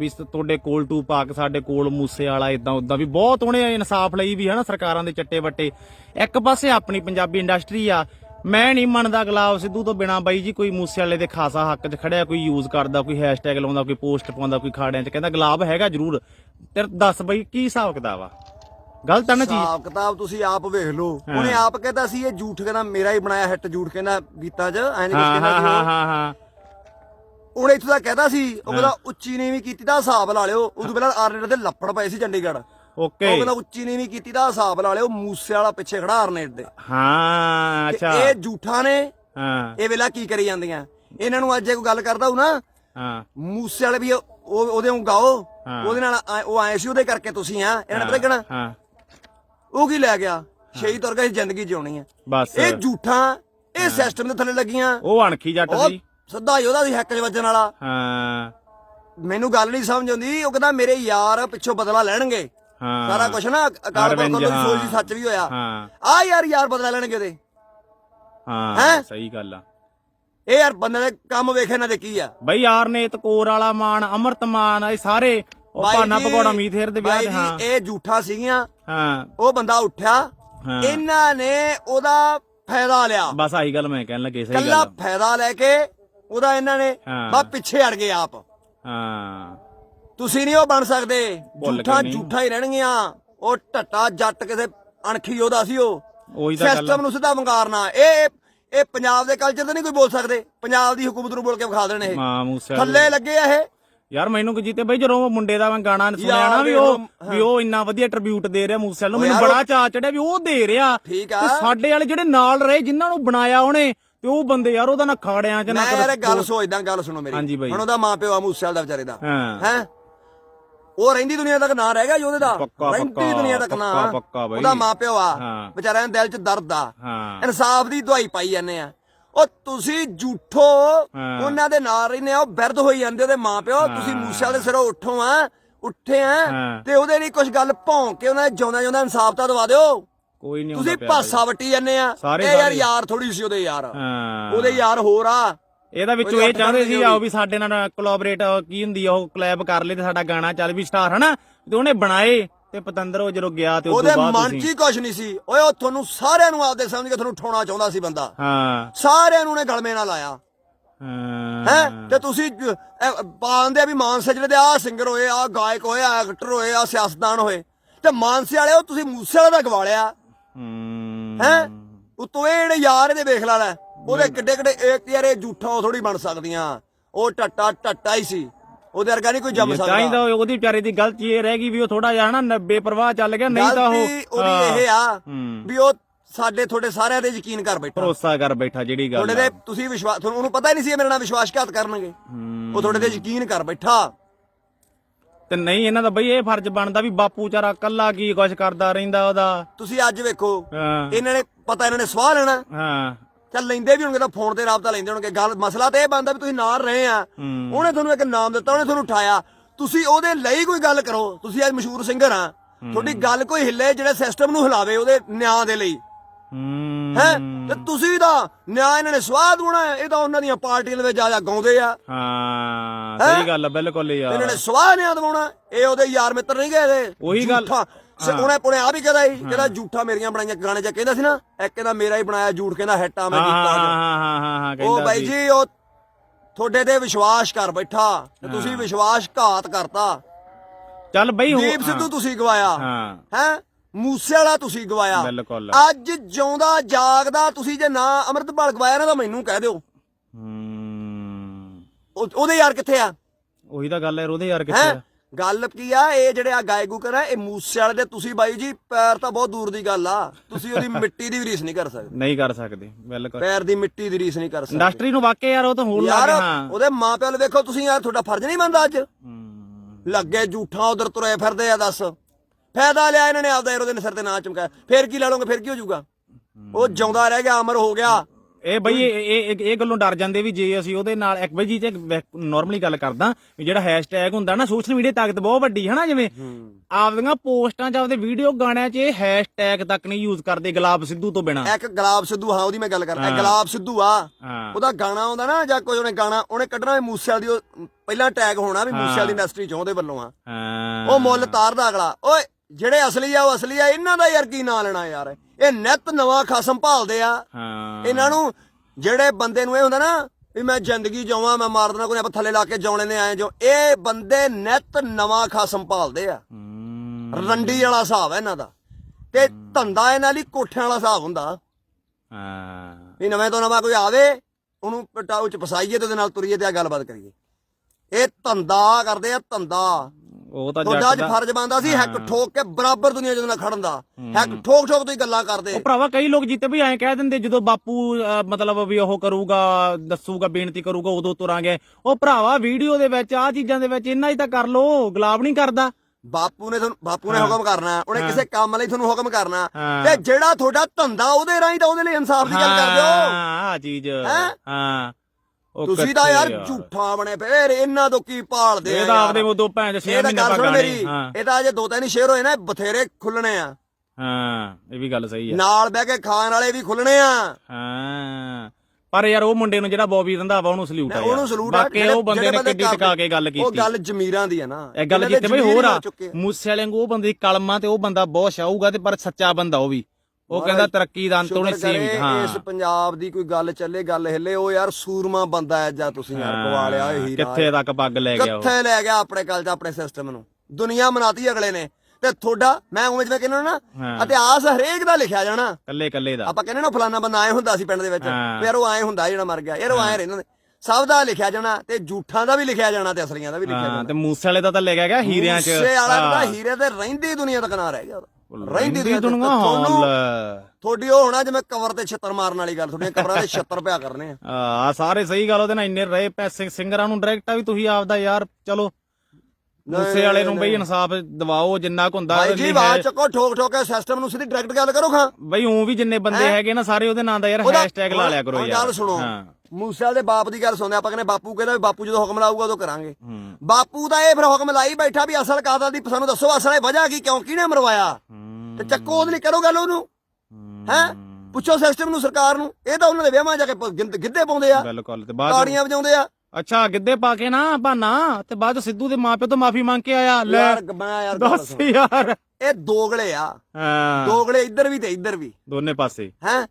ਵੀ ਤੁਹਾਡੇ ਕੋਲ ਟੂ ਪਾਕ ਸਾਡੇ ਕੋਲ ਮੂਸੇ ਵਾਲਾ ਇਦਾਂ ਉਦਾਂ ਵੀ ਬਹੁਤ ਉਹਨੇ ਇਨਸਾਫ ਲਈ ਵੀ ਹਨਾ ਸਰਕਾਰਾਂ ਦੇ ਚੱਟੇ ਵੱਟੇ। ਇੱਕ ਪਾਸੇ ਆਪਣੀ ਪੰਜਾਬੀ ਇੰਡਸਟਰੀ ਆ ਮੈਂ ਨਹੀਂ ਮੰਨਦਾ ਗੁਲਾਬ ਸਿੱਧੂ ਤੋਂ ਬਿਨਾ ਬਾਈ ਜੀ ਕੋਈ ਮੂਸੇ ਵਾਲੇ ਦੇ ਖਾਸਾ ਹੱਕ 'ਚ ਖੜਿਆ ਕੋਈ ਯੂਜ਼ ਕਰਦਾ ਕੋਈ ਹੈਸ਼ਟੈਗ ਲਾਉਂਦਾ ਕੋਈ ਪੋਸਟ ਪਾਉਂਦਾ ਕੋਈ ਖਾੜਿਆਂ 'ਚ ਕਹਿੰਦਾ ਗੁਲਾਬ ਹੈਗਾ ਜ਼ਰੂਰ। ਤੇ ਦੱਸ ਬਾਈ ਕੀ ਹਿਸਾਬ ਕਿਤਾਬ ਆ? ਗਲਤ ਆ ਨਾ ਚੀਜ਼? ਹਿਸਾਬ ਕਿਤਾਬ ਤੁਸੀਂ ਆਪ ਵੇਖ ਲਓ। ਉਹਨੇ ਆਪ ਕਹਿੰਦਾ ਸੀ ਇਹ ਝੂਠ ਕਹਿੰਦਾ ਮੇਰਾ ਹੀ ਬਣਾਇਆ ਹਿੱਟ ਝੂਠ ਕਹਿੰਦਾ ਗੀਤਾਂ 'ਚ ਐਂ ਨਹੀਂ ਕਹਿੰਦਾ ਹਾਂ। ਹਾਂ ਹਾਂ। ਉਹਨੇ ਇੱਥੋਂ ਦਾ ਕਹਿੰਦਾ ਸੀ ਉਹ ਕਹਿੰਦਾ ਉੱਚੀ ਨੀਵੀਂ ਕੀਤੀ ਦਾ ਹਿਸਾਬ ਲਾ ਲਿਓ। ਉਦੋਂ ਪਹਿਲਾਂ ਆਰਨੇਟ ਦੇ ਲੱਪੜ ਪਏ ਸੀ ਚੰਡੀਗੜ੍ਹ। ਉਹ ਓਕੇ। ਕਹਿੰਦਾ ਉੱਚੀ ਨੀਵੀਂ ਕੀਤੀ ਦਾ ਹਿਸਾਬ ਲਾ ਲਿਓ ਮੂਸੇ ਵਾਲਾ ਪਿੱਛੇ ਖੜਾ ਆਰਨੇਟ ਦੇ। ਹਾਂ ਅੱਛਾ। ਇਹ ਝੂਠਾਂ ਨੇ ਹਾਂ। ਇਹ ਵੇਲਾ ਕੀ ਕਰੀ ਜਾਂਦੀਆਂ? ਇਹਨਾਂ ਨੂੰ ਅੱਜ ਜੇ ਕੋਈ ਗੱਲ ਕਰਦਾ ਹੋ ਨਾ। ਹਾਂ। ਮੂਸੇ ਵਾਲੇ ਵੀ ਉਹ ਉਹਦੇ ਨੂੰ ਗਾਓ। ਉਹਦੇ ਨਾਲ ਉਹ ਆਏ ਸੀ ਉਹਦੇ ਕਰਕੇ ਤੁਸੀਂ ਆ। ਇਹਨਾਂ ਨੇ ਪਤਾ ਕਿਹਣਾ? ਹਾਂ। ਉਹ ਕੀ ਲੈ ਗਿਆ? ਸ਼ਹੀਦ ਤੁਰ ਗਏ ਜ਼ਿੰਦਗੀ ਜਿਉਣੀ ਹੈ ਬਸ। ਇਹ ਝੂਠਾਂ ਇਹ ਸਿਸਟਮ ਦੇ ਥੱਲੇ ਲੱਗੀਆਂ। ਉਹ ਅਣਖੀ ਜੱਟ ਉਹ ਸੀ। ਸਿੱਧਾ ਯੋਧਾ ਦੀ ਹੱਕ 'ਚ ਵੱਜਣ ਵਾਲਾ। ਹਾਂ। ਮੈਨੂੰ ਗੱਲ ਨਹੀਂ ਸਮਝ ਆਉਂਦੀ ਉਹ ਕਹਿੰਦਾ ਮੇਰੇ ਯਾਰ ਪਿੱਛੋਂ ਬਦਲਾ ਲੈਣਗੇ। ਹਾਂ। ਸਾਰਾ ਕੁਝ ਨਾ ਅਕਾਲ ਪੁਰਖ ਹਾਂ। ਸੋਚ ਦੀ ਸੱਚ ਵੀ ਹੋਇਆ। ਹਾਂ। ਆ ਯਾਰ ਯਾਰ ਬਦਲਾ ਲੈਣਗੇ ਉਹਦੇ। ਹਾਂ ਹੈਂ? ਸਹੀ ਗੱਲ ਆ। ਇਹ ਯਾਰ ਬੰਦੇ ਦੇ ਕੰਮ ਵੇਖੇ ਨਾ ਦੇ ਕੀ ਆ। ਬਈ ਯਾਰ ਨੇ ਤਕੋਰ ਵਾਲਾ ਮਾਨ ਅਮਰਤ ਮਾਨ ਇਹ ਸਾਰੇ ਉਹ ਭਾਨਾ ਪਕੌੜਾ ਮੀਥੇਰ ਦੇ ਵਿਆਹ ਜੀ, ਹਾਂ। ਇਹ ਝੂਠਾ ਸੀਗੀਆਂ। ਹਾਂ। ਉਹ ਬੰਦਾ ਉੱਠਿਆ ਹਾਂ। ਇਹਨਾਂ ਨੇ ਉਹਦਾ ਫਾਇਦਾ ਲਿਆ। ਬਸ ਆਹੀ ਗੱਲ ਮੈਂ ਕਹਿਣ ਲੱਗੇ ਸਹੀ ਕੱਲਾ ਗੱਲ ਫਾਇਦਾ ਲੈ ਕੇ ਉਹਦਾ ਇਹਨਾਂ ਨੇ ਹਾਂ। ਬਾ ਪਿੱਛੇ ਅੜ ਗਏ ਆਪ। ਹਾਂ। ਤੁਸੀਂ ਨਹੀਂ ਉਹ ਬਣ ਸਕਦੇ। ਭੁੱਲ ਝੂਠਾ ਨਹੀਂ। ਝੂਠਾ ਹੀ ਰਹਿਣਗੀਆਂ। ਉਹ ਟੱਟਾ ਜੱਟ ਕਿਸੇ ਅਣਖੀ ਉਹਦਾ ਸੀ ਉਹ। ਉਹੀ ਤਾਂ ਗੱਲ ਆ। ਸਿਸਟਮ ਨੂੰ ਸਿੱਧਾ ਵੰਗਾਰਨਾ। ਇਹ ਇਹ ਪੰਜਾਬ ਦੇ ਕਲਚਰ ਤੇ ਨਹੀਂ ਕੋਈ ਬੋਲ ਸਕਦੇ। ਪੰਜਾਬ ਦੀ ਹਕੂਮਤ ਨੂੰ ਬੋਲ ਕੇ ਵਿਖਾ ਦੇਣ ਇਹ। ਮਾਂ ਮੂਸੇ ਵਾਲੇ। ਥੱਲੇ ਲੱਗੇ ਆ ਇਹ। ਯਾਰ ਮੈਨੂੰ ਕਿ ਜੀਤੇ ਬਈ ਜਦੋਂ ਉਹ ਮੁੰਡੇ ਦਾ ਮੈਂ ਗਾਣਾ ਸੁਣਿਆ ਯਾਰ ਨਾ ਵੀ ਉਹ ਵੀ ਉਹ ਇੰਨਾ ਵਧੀਆ ਟ੍ਰਿਬਿਊਟ ਦੇ ਰਿਹਾ ਮੂਸੇ ਵਾਲੇ ਨੂੰ ਮੈਨੂੰ ਯਾਰ ਉਹ- ਬੜਾ ਚਾਅ ਚੜਿਆ ਵੀ ਉਹ ਦੇ ਰਿਹਾ। ਠੀਕ ਤੇ ਆ ਸਾਡੇ ਵਾਲੇ ਜਿਹੜੇ ਨਾਲ ਰਹੇ ਜਿਨ੍ਹਾਂ ਨੂੰ ਬਣਾਇਆ ਉਹਨੇ ਤੇ ਉਹ ਬੰਦੇ ਯਾਰ ਉਹਦਾ ਨਾ ਖਾੜਿਆਂ ਚ ਨਾ ਮੈਂ ਯਾਰ ਇਹ ਗੱਲ ਸੋਚਦਾ ਗੱਲ ਸੁਣੋ ਮੇਰੀ। ਹਾਂਜੀ ਬਾਈ। ਹੁਣ ਉਹਦਾ ਮਾਂ ਪਿਓ ਆ ਮੂਸੇਵਾਲ ਦਾ ਵਿਚਾਰੇ ਦਾ। ਹਾਂ। ਹੈ? ਉਹ ਰਹਿੰਦੀ ਦੁਨੀਆ ਤੱਕ ਨਾਂ ਰਹਿ ਗਿਆ ਜੀ ਉਹਦੇ ਦਾ। ਰਹਿੰਦੀ ਪੱਕਾ, ਦੁਨੀਆ ਤੱਕ ਨਾਂ। ਪੱਕਾ, ਪੱਕਾ ਬਾਈ। ਉਹਦਾ ਆ। ਹਾਂ। ਵਿਚਾਰਿਆਂ ਦੇ ਦਿਲ 'ਚ ਦਰਦ ਆ। ਹਾਂ। ਇਨਸਾਫ ਦੀ ਦਵਾਈ ਪਾਈ ਜਾਂਦੇ ਆ। ਉਹ ਤੁਸੀਂ ਝੂਠੋ ਹਾਂ। ਉਹਨਾਂ ਦੇ ਨਾਲ ਰਹਿੰਦੇ ਆ ਉਹ ਬਿਰਧ ਹੋਈ ਜਾਂਦੇ ਉਹਦੇ ਮਾਂ ਪਿਓ ਤੁਸੀਂ ਮੂਸੇ ਦੇ ਸਿਰੋਂ ਉੱਠੋ ਆ ਉੱਠੇ ਆ ਹਾਂ। ਤੇ ਉਹਦੇ ਲਈ ਕੁਝ ਗੱਲ ਭੌਂਕ ਕੇ ਉਹਨਾਂ ਦੇ ਜਿਉਂਦਾ ਜਿਉਂਦਾ ਇਨਸਾਫ ਤਾਂ ਦਵਾ ਦਿਓ। ਕੋਈ ਨਹੀਂ ਤੁਸੀਂ ਪਾਸਾ ਵਟੀ ਜਾਂਦੇ ਆ। ਇਹ ਯਾਰ। ਯਾਰ ਥੋੜੀ ਸੀ ਉਹਦੇ ਯਾਰ। ਹਾਂ। ਉਹਦੇ ਯਾਰ ਹੋਰ ਆ। ਇਹਦਾ ਵਿੱਚੋਂ ਇਹ ਚਾਹੁੰਦੇ ਸੀ ਆਓ ਵੀ ਸਾਡੇ ਨਾਲ ਕੋਲੈਬੋਰੇਟ ਕੀ ਹੁੰਦੀ ਆ ਉਹ ਕੋਲੈਬ ਕਰ ਲੇ ਤੇ ਸਾਡਾ ਗਾਣਾ ਚੱਲ ਵੀ ਸਟਾਰ ਹਨਾ। ਤੇ ਉਹਨੇ ਬਣਾਏ ਤੇ ਪਤੰਦਰ ਉਹ ਜਦੋਂ ਗਿਆ ਤੇ ਉਸ ਉਹਦੇ ਤੋਂ ਬਾਅਦ ਮਨ 'ਚ ਹੀ ਕੁਝ ਨਹੀਂ ਸੀ। ਓਏ ਉਹ ਤੁਹਾਨੂੰ ਸਾਰਿਆਂ ਨੂੰ ਆਪਦੇ ਸਮਝ ਕੇ ਤੁਹਾਨੂੰ ਠਾਉਣਾ ਚਾਹੁੰਦਾ ਸੀ ਬੰਦਾ। ਹਾਂ। ਸਾਰਿਆਂ ਨੂੰ ਨੇ ਗਲਮੇ ਨਾਲ ਆਇਆ ਹਾਂ। ਤੇ ਤੁਸੀਂ ਪਾਉਂਦੇ ਆ ਵੀ ਮਾਨਸੇ ਜਿਹੜੇ ਆ ਸਿੰਗਰ ਹੋਏ ਆ ਗਾਇਕ ਹੋਏ ਆ ਐਕਟਰ ਹੋਏ ਆ ਸਿਆਸਤਦਾਨ ਹੋਏ। ਤੇ ਮਾਨਸੇ ਵਾਲੇ ਉਹ ਤੁਸੀਂ ਮੂਸੇ ਵਾਲੇ ਦਾ ਗਵਾਲਿਆ। ਹੂੰ। ਉਤੋਂ ਇਹ ਜਿਹੜੇ ਯਾਰ ਇਹਦੇ ਵੇਖ ਲਾ ਲੈ। ਉਹਦੇ ਕਿੱਡੇ ਕਿੱਡੇ ਇੱਕ ਯਾਰ ਇਹ ਝੂਠਾ ਥੋੜੀ ਬਣ ਸਕਦੀਆਂ। ਉਹ ਟੱਟਾ ਟੱਟਾ ਹੀ ਸੀ। ਉਹਦੇ ਵਰਗਾ ਨਹੀਂ ਕੋਈ ਜੰਮ ਤਾਂ ਹੀ ਸਕਦਾ ਤਾਂ ਉਹਦੀ ਵਿਚਾਰੇ ਦੀ ਗਲਤੀ ਇਹ ਰਹਿ ਗਈ ਵੀ ਉਹ ਥੋੜਾ ਜਿਹਾ ਨਾ 90 ਪ੍ਰਵਾਹ ਚੱਲ ਗਿਆ ਨਹੀਂ ਤਾਂ ਉਹ ਉਹਦੀ ਇਹ ਆ। ਵੀ ਉਹ ਸਾਡੇ ਤੁਹਾਡੇ ਸਾਰਿਆਂ ਤੇ ਯਕੀਨ ਕਰ ਬੈਠਾ। ਭਰੋਸਾ ਕਰ ਬੈਠਾ ਜਿਹੜੀ ਗੱਲ ਤੁਹਾਡੇ। ਤੇ ਤੁਸੀਂ ਵਿਸ਼ਵਾਸ ਤੁਹਾਨੂੰ ਉਹਨੂੰ ਪਤਾ ਹੀ ਨਹੀਂ ਸੀ ਇਹ ਮੇਰੇ ਨਾਲ ਵਿਸ਼ਵਾਸਘਾਤ ਕਰਨਗੇ। ਉਹ ਤੁਹਾਡੇ ਤੇ ਯਕੀਨ ਕਰ ਬੈਠਾ। ਤੇ ਨਹੀਂ ਇਹਨਾਂ ਦਾ ਬਈ ਇਹ ਫਰਜ਼ ਬਣਦਾ ਵੀ ਬਾਪੂ ਚਾਰਾ ਕੱਲਾ ਕੀ ਕੁਛ ਕਰਦਾ ਰਹਿੰਦਾ ਉਹਦਾ। ਤੁਸੀਂ ਅੱਜ ਵੇਖੋ ਹਾਂ। ਇਹਨਾਂ ਨੇ ਪਤਾ ਇਹਨਾਂ ਨੇ ਸਵਾਹ ਲੈਣਾ। ਹਾਂ। ਚੱਲ ਲੈਂਦੇ ਵੀ ਹੋਣਗੇ ਤਾਂ ਫੋਨ ਤੇ ਰਾਬਤਾ ਲੈਂਦੇ ਹੋਣਗੇ। ਗੱਲ ਮਸਲਾ ਤਾਂ ਇਹ ਬੰਦਾ ਵੀ ਤੁਸੀਂ ਨਾਲ ਰਹੇ ਆ। ਹੂੰ। ਉਹਨੇ ਤੁਹਾਨੂੰ ਇੱਕ ਨਾਮ ਦਿੱਤਾ ਉਹਨੇ ਤੁਹਾਨੂੰ ਉਠਾਇਆ। ਤੁਸੀਂ ਉਹਦੇ ਲਈ ਕੋਈ ਗੱਲ ਕਰੋ। ਤੁਸੀਂ ਅੱਜ ਮਸ਼ਹੂਰ ਸਿੰਗਰ ਆ। ਤੁਹਾਡੀ ਗੱਲ ਕੋਈ ਹਿੱਲੇ ਜਿਹੜੇ ਸਿਸਟਮ ਨੂੰ ਹਿਲਾਵੇ ਉਹਦੇ ਨਿਆਂ ਦੇ ਲਈ। ਹੂੰ। ਤੇ ਤੁਸੀਂ ਤਾਂ ਨਿਆਂ ਇਹਨਾਂ ਨੇ ਸਵਾਹ ਦੂਣਾ ਹੈ, ਇਹ ਤਾਂ ਉਹਨਾਂ ਦੀਆਂ ਪਾਰਟੀਆਂ ਦੇ ਵਿੱਚ ਜਾ ਜਾ ਗਾਉਂਦੇ ਆ। ਹਾਂ ਸਹੀ ਗੱਲ ਆ ਬਿਲਕੁਲ ਇਹਨਾਂ ਯਾਰ ਨੇ ਸਵਾਹ ਨਿਆਂ ਦਵਾਉਣਾ ਇਹ ਉਹਦੇ ਯਾਰ ਮਿੱਤਰ ਨਹੀਂ ਗਏ ਇਹਦੇ। ਉਹੀ ਗੱਲ- ਉਹਨੇ ਪੁਣੇ ਆ ਵੀ ਕਹਦਾ ਸੀ? ਕਹਿੰਦਾ ਝੂਠਾ ਮੇਰੀਆਂ ਬਣਾਈਆਂ ਗਾਣੇ ਚ ਕਹਿੰਦਾ ਸੀ ਨਾ? ਇੱਕ ਕਹਿੰਦਾ ਮੇਰਾ ਹੀ ਬਣਾਇਆ ਝੂਠ ਕਹਿੰਦਾ ਹੈਟਾ ਮੈਂ ਕੀਤਾ ਹਾਂ। ਹਾਂ ਹਾਂ ਹਾਂ ਹਾਂ ਉਹ ਕਹਿੰਦਾ ਬਾਈ। ਜੀ ਉਹ ਤੁਹਾਡੇ ਤੇ ਵਿਸ਼ਵਾਸ ਕਰ ਬੈਠਾ। ਤੇ ਤੁਸੀਂ ਵਿਸ਼ਵਾਸਘਾਤ ਕਰਤਾ। ਚੱਲ ਬਈ ਹੋ ਦੀਪ ਸਿੱਧੂ ਤੁਸੀਂ ਗਵਾਇਆ। ਹਾਂ। ਹੈ? ਮੂਸੇ ਵਾਲਾ ਤੁਸੀਂ ਗਵਾਇਆ। ਬਿਲਕੁਲ। ਅੱਜ ਜਿਉਂਦਾ ਜਾਗਦਾ ਤੁਸੀਂ ਜੇ ਨਾ ਅੰਮ੍ਰਿਤਪਾਲ ਗਵਾਇਆ ਨਾ ਤਾਂ ਮੈਨੂੰ ਕਹਿ ਦਿਓ। ਹੂੰ। ਉਹਦੇ ਯਾਰ ਕਿੱਥੇ ਆ? ਉਹੀ ਤਾਂ ਗੱਲ ਹੈ ਉਹਦੇ ਯਾਰ ਕਿੱਥੇ ਆ? ਗੱਲ ਕੀ ਆ ਇਹ ਜਿਹੜੇ ਆ ਗਾਇਗੂਕਰ ਆ ਇਹ ਮੂਸੇ ਵਾਲੇ ਦੇ। ਤੁਸੀਂ ਬਾਈ ਜੀ ਪੈਰ ਤਾਂ ਬਹੁਤ ਦੂਰ ਦੀ ਗੱਲ ਆ। ਤੁਸੀਂ ਉਹਦੀ ਮਿੱਟੀ ਦੀ ਵੀ ਰੀਸ ਨਹੀਂ ਕਰ ਸਕਦੇ। ਨਹੀਂ ਕਰ ਸਕਦੇ ਬਿਲਕੁਲ। ਪੈਰ ਦੀ ਮਿੱਟੀ ਦੀ ਰੀਸ ਨਹੀਂ ਕਰ ਸਕਦੇ। ਇੰਡਸਟਰੀ ਨੂੰ ਵਾਕਿਆ ਯਾਰ ਉਹ ਤਾਂ ਹੋਣ ਲੱਗ ਹਾਂ। ਉਹਦੇ ਮਾਪਿਆਂ ਨੂੰ ਵੇਖੋ ਤੁਸੀਂ ਯਾਰ ਤੁਹਾਡਾ ਫਰਜ਼ ਨਹੀਂ ਬਣਦਾ ਅੱਜ। ਲੱਗੇ ਝੂਠਾਂ ਉਧਰ ਤੁਰੇ ਫਿਰਦੇ ਆ ਦੱਸ। ਫਾਇਦਾ ਲਿਆ ਇਹਨਾਂ ਨੇ ਆਪਦਾ ਯਾਰ ਉਹਦੇ ਸਿਰ ਤੇ ਨਾਂ ਚਮਕਾਇਆ। ਫੇਰ ਕੀ ਲੈ ਲਓਗੇ ਫੇਰ ਕੀ ਹੋ ਜਾਊਗਾ? ਉਹ ਜਿਉਂਦਾ ਰਹਿ ਗਿਆ ਅਮਰ ਹੋ ਗਿਆ। ਇਹ ਬਈ ਇਹ ਇਹ- ਗੱਲੋਂ ਡਰ ਜਾਂਦੇ ਵੀ ਜੇ ਅਸੀਂ ਉਹਦੇ ਨਾਲ ਇੱਕ ਬਈ ਜੀ ਤੇ ਨਾਰਮਲੀ ਗੱਲ ਕਰਦਾ ਵੀ ਜਿਹੜਾ ਹੈਸ਼ਟੈਗ ਹੁੰਦਾ ਨਾ ਸੋਸ਼ਲ ਮੀਡੀਆ ਤਾਕਤ ਬਹੁਤ ਵੱਡੀ ਹੈ ਨਾ ਜਿਵੇਂ। ਆਪਦੀਆਂ ਪੋਸਟਾਂ 'ਚ ਆਪਦੇ ਵੀਡੀਓ ਗਾਣਿਆਂ 'ਚ ਇਹ ਹੈਸ਼ਟੈਗ ਤੱਕ ਨਹੀਂ ਯੂਜ਼ ਕਰਦੇ ਗੁਲਾਬ ਸਿੱਧੂ ਤੋਂ ਬਿਨਾ। ਇੱਕ ਗੁਲਾਬ ਸਿੱਧੂ ਹਾਂ ਉਹਦੀ ਮੈਂ ਗੱਲ ਕਰਦਾ। ਗੁਲਾਬ ਸਿੱਧੂ ਆ। ਉਹਦਾ ਗਾਣਾ ਆਉਂਦਾ ਨਾ ਜਾਂ ਕੋਈ ਉਹਨੇ ਗਾਣਾ ਉਹਨੇ ਕੱਢਣਾ ਵੀ ਮੂਸੇਵਾਲ ਦੀ ਉਹ ਪਹਿਲਾਂ ਟੈਗ ਹੋਣਾ ਵੀ ਮੂਸੇਵਾਲ ਦੀ ਇੰਡਸਟਰੀ ਚ ਉਹਦੇ ਵੱਲੋਂ ਆ। ਉਹ ਮੁੱਲ ਤਾਰਦਾ ਅਗਲਾ। ਓਏ ਜਿਹੜੇ ਅਸਲੀ ਆ ਉਹ ਅਸਲੀ ਆ। ਇਹਨਾਂ ਦਾ ਯਾਰ ਕੀ ਨਾਂ ਲੈਣਾ ਯਾਰ? ਇਹ ਨਿਤ ਨਵਾਂ ਖਸਮ ਭਾਲਦੇ ਆ। ਹਾਂ। ਇਹਨਾਂ ਨੂੰ ਜਿਹੜੇ ਬੰਦੇ ਨੂੰ ਇਹ ਹੁੰਦਾ ਨਾ ਵੀ ਮੈਂ ਜ਼ਿੰਦਗੀ ਜਿਉਵਾਂ ਮੈਂ ਮਾਰ ਦੇਣਾ ਕੋਈ ਆਪਾਂ ਥੱਲੇ ਲਾ ਕੇ ਜਾਉਣੇ ਨੇ ਆਏ ਜੋ ਇਹ ਬੰਦੇ ਨਿਤ ਨਵਾਂ ਖਸਮ ਭਾਲਦੇ ਆ। ਰੰਡੀ ਵਾਲਾ ਹਿਸਾਬ ਹੈ ਇਹਨਾਂ ਦਾ। ਤੇ ਧੰਦਾ ਇਹਨਾਂ ਲਈ ਕੋਠਿਆਂ ਵਾਲਾ ਹਿਸਾਬ ਹੁੰਦਾ। ਹਾਂ। ਵੀ ਨਵੇਂ ਤੋਂ ਨਵਾਂ ਕੋਈ ਆਵੇ ਉਹਨੂੰ ਪਟਾਉ ਚ ਫਸਾਈਏ ਤੇ ਉਹਦੇ ਨਾਲ ਤੁਰੀਏ ਤੇ ਆ ਗੱਲਬਾਤ ਕਰੀਏ। ਇਹ ਧੰਦਾ ਕਰਦੇ ਆ ਧੰਦਾ। ਉਹ ਤਾਂ ਤੁਹਾਡਾ ਅੱਜ ਫਰਜ਼ ਬਣਦਾ ਸੀ ਹੈਕ ਠੋਕ ਕੇ ਬਰਾਬਰ ਦੁਨੀਆ ਜਿਹਦੇ ਨਾਲ ਖੜਨ ਦਾ। ਹੈਕ ਠੋਕ ਠੋਕ ਤੁਸੀਂ ਗੱਲਾਂ ਕਰਦੇ। ਉਹ ਭਰਾਵਾ ਕਈ ਲੋਕ ਜਿੱਤੇ ਵੀ ਐਂ ਕਹਿ ਦਿੰਦੇ ਜਦੋਂ ਬਾਪੂ ਅਹ, ਮਤਲਬ ਵੀ ਉਹ ਕਰੂਗਾ ਦੱਸੂਗਾ ਬੇਨਤੀ ਕਰੂਗਾ ਉਦੋਂ ਤੁਰਾਂਗੇ। ਉਹ ਭਰਾਵਾ ਵੀਡੀਓ ਦੇ ਵਿੱਚ ਆ ਚੀਜ਼ਾਂ ਦੇ ਵਿੱਚ ਇੰਨਾ ਹੀ ਤਾਂ ਕਰ ਲੋ ਗੁਲਾਬ ਨਹੀਂ ਕਰਦਾ। ਬਾਪੂ ਨੇ ਤੁਹਾਨੂੰ ਬਾਪੂ ਨੇ ਹੁਕਮ ਕਰਨਾ ਉਹਨੇ ਕਿਸੇ ਕੰਮ ਲਈ ਤੁਹਾਨੂੰ ਹੁਕਮ ਕਰਨਾ। ਹਾਂ। ਤੇ ਜਿਹੜਾ ਤੁਹਾਡਾ ਧੰਦਾ ਉਹਦੇ ਰਾਹੀਂ ਤਾਂ ਉਹਦੇ ਲਈ ਇਨਸਾਫ ਦੀ ਗੱਲ ਕਰ ਦਿਓ ਹਾਂ ਆ ਚੀਜ਼। ਹੈਂ? ਹਾਂ। ਤੁਸੀਂ ਤਾਂ ਯਾਰ ਝੂਠਾ ਬਣੇ ਫੇਰ ਇਹਨਾਂ ਤੋਂ ਕੀ ਭਾਲਦੇ ਆ ਇਹ ਤਾਂ ਯਾਰ? ਆਪਦੇ ਉਦੋਂ ਭੈਣ ਚ ਛੇ ਇਹ ਤਾਂ ਮਹੀਨੇ ਗੱਲ ਬਾਅਦ ਸੁਣ ਗਾਣੇ ਹਾਂ। ਇਹ ਤਾਂ ਅਜੇ ਦੋ ਤਿੰਨ ਸ਼ੇਰ ਹੋਏ ਨੇ ਬਥੇਰੇ ਖੁੱਲਣੇ ਆ। ਹਾਂ ਇਹ ਵੀ ਗੱਲ ਸਹੀ ਹੈ ਨਾਲ ਬਹਿ ਕੇ ਖਾਣ ਵਾਲੇ ਵੀ ਖੁੱਲਣੇ ਆ। ਹਾਂ ਪਰ ਯਾਰ ਉਹ ਮੁੰਡੇ ਨੂੰ ਜਿਹੜਾ ਬੌਬੀ ਰੰਧਾਵਾ ਉਹਨੂੰ ਸਲੂਟ ਆ ਉਹਨੂੰ। ਸਲੂਟ ਆ। ਬਾਕੀ ਉਹ ਬੰਦੇ ਨੇ ਕਿੱਡੀ ਟਿਕਾ ਕੇ ਗੱਲ ਉਹ ਕੀਤੀ। ਗੱਲ ਜ਼ਮੀਰਾਂ ਦੀ ਆ ਨਾ। ਇਹ ਗੱਲ ਜਿੱਤੇ ਬਈ ਹੋਰ ਆ ਮੂਸੇ ਵਾਲੇ ਨੂੰ ਉਹ ਬੰਦੇ ਦੀ ਕਲਮਾਂ ਤੇ ਉਹ ਬੰਦਾ ਬਹੁਤ ਸ਼ਾਹੂਗਾ ਤੇ ਪਰ ਸੱਚਾ ਬੰਦਾ ਉਹ ਵੀ। ਉਹ ਕਹਿੰਦਾ ਤਰੱਕੀ ਦਾ ਅੰਤ ਉਹਨੇ ਸ਼ੁਕਰ ਕਰੇ ਸੇਮ ਹਾਂ। ਇਸ ਪੰਜਾਬ ਦੀ ਕੋਈ ਗੱਲ ਚੱਲੇ ਗੱਲ ਹਿੱਲੇ ਉਹ ਯਾਰ ਸੂਰਮਾ ਬੰਦਾ ਹੈ ਜਾਂ ਤੁਸੀਂ ਯਾਰ ਪਵਾਲਿਆ ਇਹ ਹੀਰਾ ਕਿੱਥੇ ਤੱਕ ਪੱਗ ਲੈ ਗਿਆ ਉਹ? ਕਿੱਥੇ ਲੈ ਗਿਆ ਆਪਣੇ ਕਲਚਰ ਆਪਣੇ ਸਿਸਟਮ ਨੂੰ? ਦੁਨੀਆ ਮਨਾਤੀ ਅਗਲੇ ਨੇ। ਤੇ ਤੁਹਾਡਾ ਮੈਂ ਉਵੇਂ ਜਿਵੇਂ ਕਹਿੰਦਾ ਨਾ। ਇਤਿਹਾਸ ਹਰੇਕ ਦਾ ਲਿਖਿਆ ਜਾਣਾ। ਕੱਲੇ ਕੱਲੇ ਦਾ। ਆਪਾਂ ਕਹਿੰਦੇ ਨਾ ਫਲਾਨਾ ਬੰਦਾ ਆਏ ਹੁੰਦਾ ਸੀ ਪਿੰਡ ਦੇ ਵਿੱਚ। ਯਾਰ ਉਹ ਆਏ ਹੁੰਦਾ ਜਿਹੜਾ ਮਰ ਗਿਆ। ਯਾਰ ਉਹ ਆਏ ਰਹਿੰਦੇ ਸਭ ਦਾ ਲਿਖਿਆ ਜਾਣਾ ਤੇ ਝੂਠਾਂ ਦਾ ਵੀ ਲਿਖਿਆ ਜਾਣਾ ਤੇ ਅਸਲੀਆਂ ਦਾ ਵੀ ਲਿਖਿਆ ਜਾਣਾ। ਤੇ ਮੂਸੇ ਵਾਲੇ ਦਾ ਤਾਂ ਲੈ ਗਿਆ ਹੀਰਿਆਂ ਚ। ਮੂਸੇ ਵਾਲਾ। ਦਾ ਹੀਰੇ ਤੇ ਰਹਿੰਦੀ ਦੁਨੀਆ ਤੱਕ ਨਾ ਰਹਿ ਗਿਆ। ਰਹਿੰਦੀ ਰਹਿੰਦੀ ਦੁਨੀਆ ਹਾਲ ਤੁਹਾਡੀ ਉਹ ਹੋਣਾ ਜਿਵੇਂ ਕਵਰ ਤੇ ਛੱਤਰ ਮਾਰਨ ਵਾਲੀ ਗੱਲ ਤੁਹਾਡੀਆਂ ਕਵਰਾਂ ਤੇ ਛੱਤਰ ਪਿਆ ਕਰਨੇ ਆ। ਆ ਸਾਰੇ ਸਹੀ ਗੱਲ ਉਹਦੇ ਨਾਲ ਇੰਨੇ ਰਹੇ ਪੈਸੇ ਸਿੰਗਰਾਂ ਨੂੰ ਡਾਇਰੈਕਟ ਆ ਵੀ ਤੁਸੀਂ ਆਪਦਾ ਯਾਰ ਚਲੋ ਮੂਸੇ ਵਾਲੇ ਨੂੰ ਬਈ ਇਨਸਾਫ ਦਿਵਾਓ ਜਿੰਨਾ ਕੁ ਹੁੰਦਾ ਉਹਦੇ ਜੀ ਬਾਤ। ਚੱਕੋ ਠੋਕ ਠੋਕ ਕੇ ਸਿਸਟਮ ਨੂੰ ਸਿੱਧੀ ਡਾਇਰੈਕਟ ਗੱਲ ਕਰੋ ਖਾਂ। ਬਈ ਉਹ ਵੀ ਜਿੰਨੇ ਬੰਦੇ ਹੈਗੇ ਨਾ ਸਾਰੇ ਉਹਦੇ ਨਾਂ ਦਾ ਯਾਰ ਹੈਸ਼ਟੈਗ ਲਾ ਲਿਆ ਕਰੋ ਯਾਰ। ਗੱਲ ਸੁਣੋ। ਹਾਂ। ਮੂਸੇ ਦੇ ਬਾਪ ਦੀ ਗੱਲ ਸੁਣਦੇ ਆਪਾਂ ਕਹਿੰਦੇ ਬਾਪੂ ਕਹਿੰਦਾ ਵੀ ਬਾਪੂ ਜਦੋਂ ਹੁਕਮ ਲਾਊਗਾ ਉਦੋਂ ਕਰਾਂਗੇ। ਬਾਪੂ ਦਾ ਇਹ ਫਿਰ ਹੁਕਮ ਲਾਈ ਬੈਠਾ ਵੀ ਅਸਲ ਕਾਤਲ ਦੀ ਸਾਨੂੰ ਦੱਸੋ ਅਸਲ ਇਹ ਵਜ੍ਹਾ ਕੀ ਕਿਉਂ ਕਿਹਨੇ ਮਰਵਾਇਆ? ਤੇ ਚੱਕੋ ਉਹਦੇ ਲਈ ਕਰੋ ਗੱਲ ਉਹਨੂੰ। ਹੂੰ, ਪੁੱਛੋ ਸਿਸਟਮ ਨੂੰ ਸਰਕਾਰ ਨੂੰ। ਇਹ ਤਾਂ ਉਹਨਾਂ ਦੇ ਵਿਆਹਾਂ ਜਾ ਕੇ ਗਿੱਧ- ਪਾਉਂਦੇ ਆ। ਬਿਲਕੁਲ ਤੇ ਬਾਅਦ ਤਾੜੀਆਂ ਵਜਾਉਂਦੇ ਆ। ਅੱਛਾ ਗਿੱਧੇ ਪਾ ਕੇ ਨਾ ਬਹਾਨਾ ਤੇ ਬਾਅਦ ਸਿੱਧੂ ਦੇ ਮਾਪਿਓ ਤੋਂ ਮਾਫੀ ਮੰਗ ਕੇ ਆਇਆ। ਲੈ ਯਾਰ ਦੱਸ। ਯਾਰ। ਇਹ ਦੋਗਲੇ ਆ। ਹਾਂ। ਦੋਗਲੇ ਇੱਧਰ ਵੀ ਤੇ ਇੱਧਰ ਵੀ। ਦੋਨੇ ਪਾਸੇ। ਹੈ?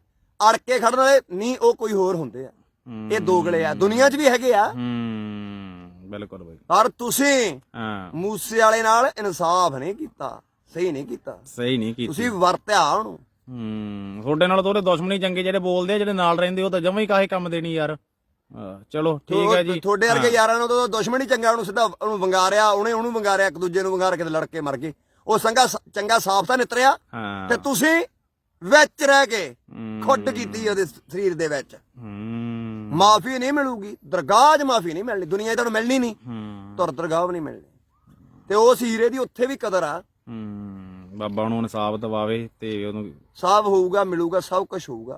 ਅੜ ਕੇ ਖੜਨ ਵਾਲੇ ਨਹੀਂ ਉਹ ਕੋਈ ਹੋਰ ਹੁੰਦੇ ਆ। ਇਹ ਦੋਗਲੇ ਆ। ਦੁਨੀਆ 'ਚ ਵੀ ਹੈਗੇ ਆ। ਹੂੰ ਬਿਲਕੁਲ ਬਈ। ਪਰ ਤੁਸੀਂ ਹਾਂ। ਮੂਸੇ ਵਾਲੇ ਨਾਲ ਇਨਸਾਫ ਨਹੀਂ ਕੀਤਾ ਸਹੀ ਨਹੀਂ ਕੀਤਾ। ਸਹੀ ਨਹੀਂ ਕੀਤੀ। ਤੁਸੀਂ ਵਰਤਿਆ ਉਹਨੂੰ। ਹੂੰ ਤੁਹਾਡੇ ਨਾਲ ਤਾਂ ਉਹਦੇ ਦੁਸ਼ਮਣੀ ਚੰਗੇ ਜਿਹੜੇ ਬੋਲਦੇ ਆ ਜਿਹੜੇ ਨਾਲ ਰਹਿੰਦੇ ਉਹ ਤਾਂ ਜਮਾਂ ਹੀ ਕਾਹੇ ਕੰਮ ਦੇ ਨਹੀਂ ਯਾਰ। ਚਲੋ ਠੀਕ ਹੈ ਜੀ। ਤੁਹਾਡੇ ਵਰਗੇ ਯਾਰਾਂ ਨੂੰ ਤਾਂ ਦੁਸ਼ਮਣ ਹੀ ਚੰਗਾ ਉਹਨੂੰ ਸਿੱਧਾ ਉਹਨੂੰ ਵੰਗਾਰਿਆ ਉਹਨੇ ਉਹਨੂੰ ਵੰਗਾਰਿਆ ਇੱਕ ਦੂਜੇ ਨੂੰ ਵੰਗਾਰ ਕੇ ਲੜ ਕੇ ਮਰ ਗਏ ਉਹ ਸੰਗਾ ਚੰਗਾ ਸਾਫ਼ ਤਾਂ ਨਿਤਰਿਆ। ਤੇ ਤੁਸੀਂ ਵਿੱਚ ਰਹਿ ਕੇ ਖੁੱਡ ਕੀਤੀ ਉਹਦੇ ਸਰੀਰ ਦੇ ਵਿੱਚ। ਮਾਫੀ ਨਹੀਂ ਮਿਲੂਗੀ ਦਰਗਾਹ 'ਚ ਮਾਫੀ ਨਹੀਂ ਮਿਲਣੀ ਦੁਨੀਆ 'ਚ ਤੁਹਾਨੂੰ ਮਿਲਣੀ ਨਹੀਂ। ਤੁਰ ਦਰਗਾਹ ਵੀ ਨਹੀਂ ਮਿਲਣੀ। ਤੇ ਉਸ ਹੀਰੇ ਦੀ ਉੱਥੇ ਵੀ ਕਦਰ ਆ। ਬਾਬਾ ਨੂੰ ਇਨਸਾਫ ਦਵਾਵੇ ਤੇ ਉਹਨੂੰ ਸਭ ਹੋਊਗਾ ਮਿਲੂਗਾ ਸਭ ਕੁਝ ਹੋਊਗਾ।